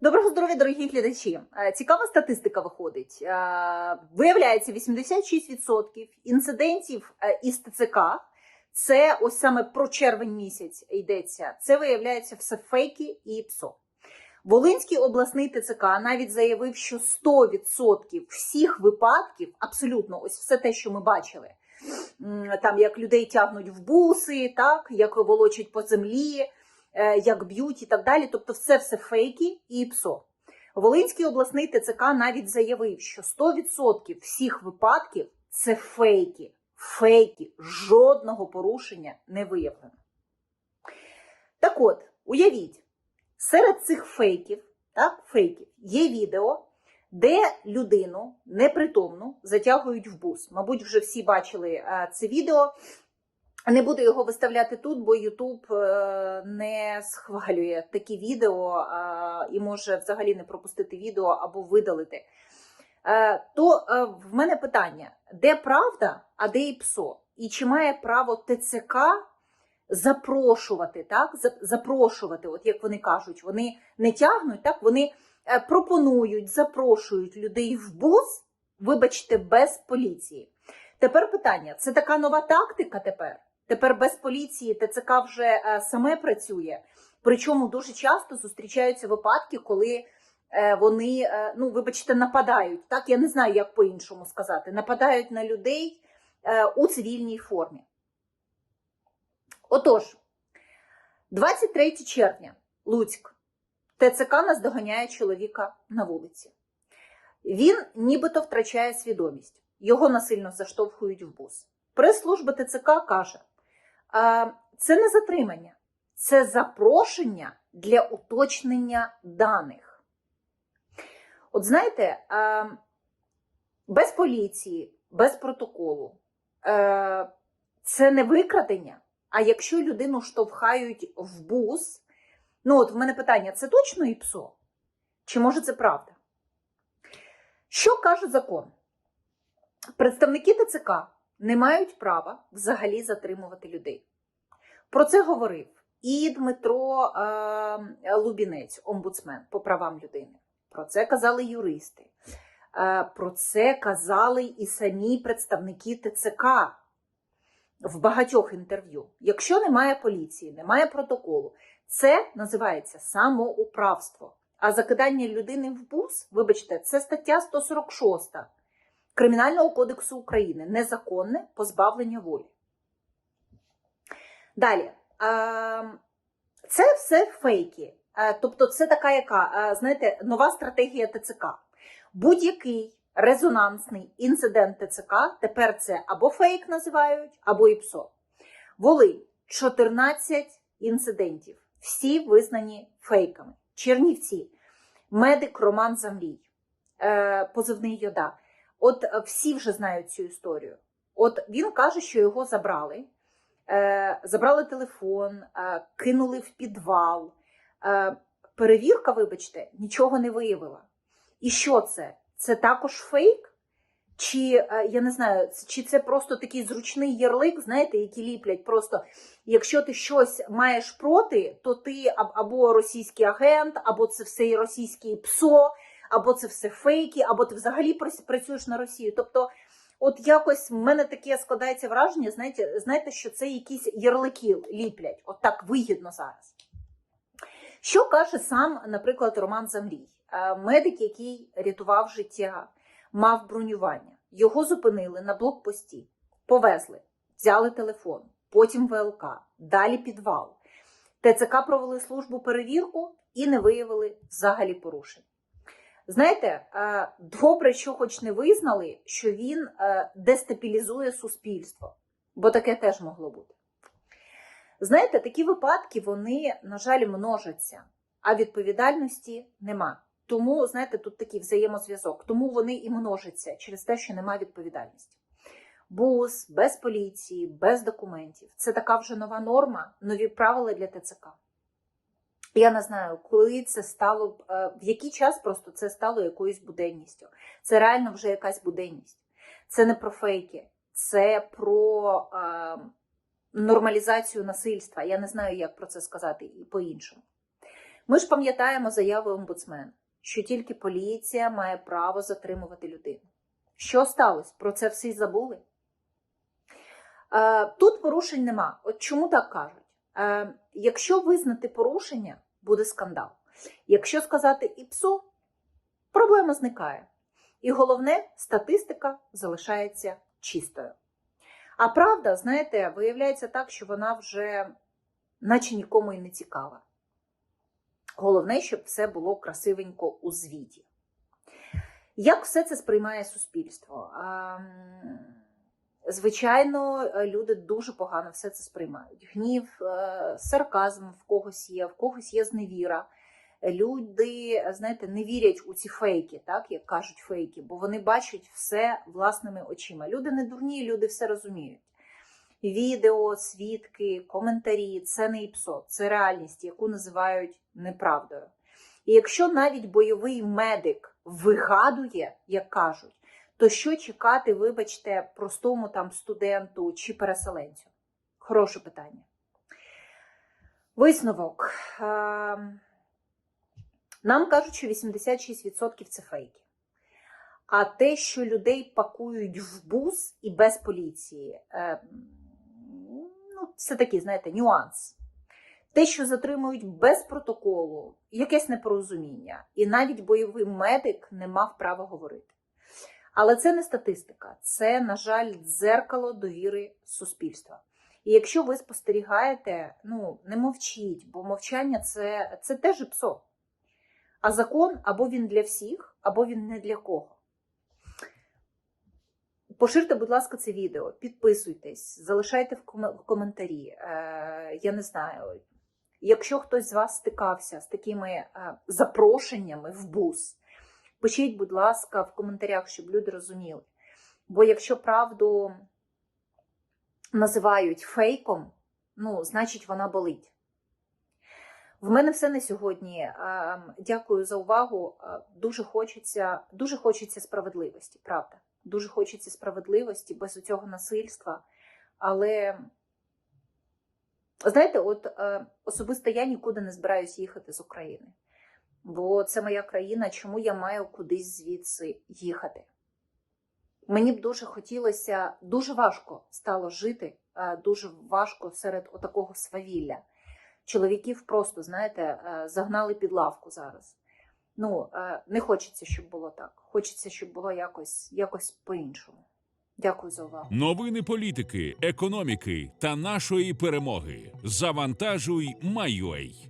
Доброго здоров'я, дорогі глядачі. Е, Цікава статистика виходить. Е, Виявляється, 86% інцидентів е, із ТЦК. Це ось саме про червень місяць йдеться. Це виявляється все фейки і ПСО. Волинський обласний ТЦК навіть заявив, що 100% всіх випадків, абсолютно, ось все те, що ми бачили, там як людей тягнуть в буси, так як волочать по землі, як б'ють і так далі. Тобто, все все фейки і ПСО. Волинський обласний ТЦК навіть заявив, що 100% всіх випадків це фейки. Фейки, жодного порушення не виявлено. Так от, уявіть, серед цих фейків, так, фейків є відео, де людину непритомну затягують в бус. Мабуть, вже всі бачили е, це відео. Не буду його виставляти тут, бо Ютуб е, не схвалює такі відео е, і може взагалі не пропустити відео або видалити. Е, То в мене питання: де правда, а де і ПСО? І чи має право ТЦК запрошувати, так? Запрошувати, от як вони кажуть, вони не тягнуть, так? Вони пропонують, запрошують людей в бус, вибачте, без поліції. Тепер питання: це така нова тактика тепер? Тепер без поліції ТЦК вже е, саме працює. Причому дуже часто зустрічаються випадки, коли е, вони, е, ну вибачте, нападають. Так, я не знаю, як по-іншому сказати. Нападають на людей у цивільній формі. Отож, 23 червня, Луцьк. ТЦК наздоганяє чоловіка на вулиці. Він нібито втрачає свідомість. Його насильно заштовхують в бус. Прес-служба ТЦК каже: «А, це не затримання, це запрошення для уточнення даних. От знаєте, без поліції, без протоколу е, це не викрадення. А якщо людину штовхають в бус, ну от в мене питання: це точно і ПСО? Чи може це правда? Що каже закон? Представники ТЦК не мають права взагалі затримувати людей. Про це говорив і Дмитро е, Лубінець, омбудсмен по правам людини. Про це казали юристи. Е, про це казали і самі представники ТЦК в багатьох інтерв'ю. Якщо немає поліції, немає протоколу, це називається самоуправство. А закидання людини в бус, вибачте, це стаття 146 Кримінального кодексу України незаконне позбавлення волі. Далі. Це все фейки. Тобто, це така, яка, знаєте, нова стратегія ТЦК. Будь-який резонансний інцидент ТЦК тепер це або фейк називають, або ІПСО. Волинь 14 інцидентів. Всі визнані фейками. Чернівці, медик Роман Замрій, е, позивний Йода. От е, всі вже знають цю історію. От він каже, що його забрали, е, забрали телефон, е, кинули в підвал. Перевірка, вибачте, нічого не виявила. І що це? Це також фейк? Чи я не знаю, чи це просто такий зручний ярлик, знаєте, які ліплять просто. Якщо ти щось маєш проти, то ти або російський агент, або це все російський ПСО, або це все фейки, або ти взагалі працюєш на Росію. Тобто, от якось в мене таке складається враження, знаєте, знаєте, що це якісь ярлики ліплять, от так вигідно зараз. Що каже сам, наприклад, Роман Замрій, Е, медик, який рятував життя, мав бронювання. Його зупинили на блокпості, повезли, взяли телефон, потім ВЛК, далі підвал. ТЦК провели службу перевірку і не виявили взагалі порушень. Знаєте, е, добре, що хоч не визнали, що він е, дестабілізує суспільство, бо таке теж могло бути. Знаєте, такі випадки, вони, на жаль, множаться, а відповідальності нема. Тому, знаєте, тут такий взаємозв'язок. Тому вони і множаться через те, що немає відповідальності. Бус без поліції, без документів. Це така вже нова норма, нові правила для ТЦК. Я не знаю, коли це стало, е, в який час просто це стало якоюсь буденністю. Це реально вже якась буденність. Це не про фейки, це про е, нормалізацію насильства. Я не знаю, як про це сказати і по-іншому. Ми ж пам'ятаємо заяви омбудсмена, що тільки поліція має право затримувати людину. Що сталося? Про це всі забули? Е, Тут порушень нема. От чому так кажуть? Е, Якщо визнати порушення, буде скандал. Якщо сказати ІПСО, проблема зникає. І головне, статистика залишається чистою. А правда, знаєте, виявляється так, що вона вже наче нікому і не цікава. Головне, щоб все було красивенько у звіті. Як все це сприймає суспільство? Звичайно, люди дуже погано все це сприймають. Гнів, е, сарказм в когось є, в когось є зневіра. Люди, знаєте, не вірять у ці фейки, так як кажуть фейки, бо вони бачать все власними очима. Люди не дурні, люди все розуміють. Відео, свідки, коментарі це не ІПСО, це реальність, яку називають неправдою. І якщо навіть бойовий медик вигадує, як кажуть, то що чекати, вибачте, простому там студенту чи переселенцю? Хороше питання. Висновок. Ем, Нам кажуть, що 86% це фейки. А те, що людей пакують в бус і без поліції, е, ну, це такий, знаєте, нюанс. Те, що затримують без протоколу, якесь непорозуміння. І навіть бойовий медик не мав права говорити. Але це не статистика, це, на жаль, дзеркало довіри суспільства. І якщо ви спостерігаєте, ну не мовчіть, бо мовчання це, це теж псо. А закон або він для всіх, або він не для кого. Поширте, будь ласка, це відео, підписуйтесь, залишайте в коментарі. Е, я не знаю, якщо хтось з вас стикався з такими е, запрошеннями в бус, пишіть, будь ласка, в коментарях, щоб люди розуміли. Бо якщо правду називають фейком, ну, значить вона болить. В мене все на сьогодні. Е, Дякую за увагу. Е, Дуже хочеться, дуже хочеться справедливості, правда. Дуже хочеться справедливості без цього насильства. Але знаєте, от е, особисто я нікуди не збираюсь їхати з України. Бо це моя країна, чому я маю кудись звідси їхати? Мені б дуже хотілося, дуже важко стало жити, е, дуже важко серед отакого свавілля. Чоловіків просто, знаєте, е, загнали під лавку зараз. Ну, е, не хочеться, щоб було так. Хочеться, щоб було якось, якось по-іншому. Дякую за увагу. Новини політики, економіки та нашої перемоги. Завантажуй, Майой.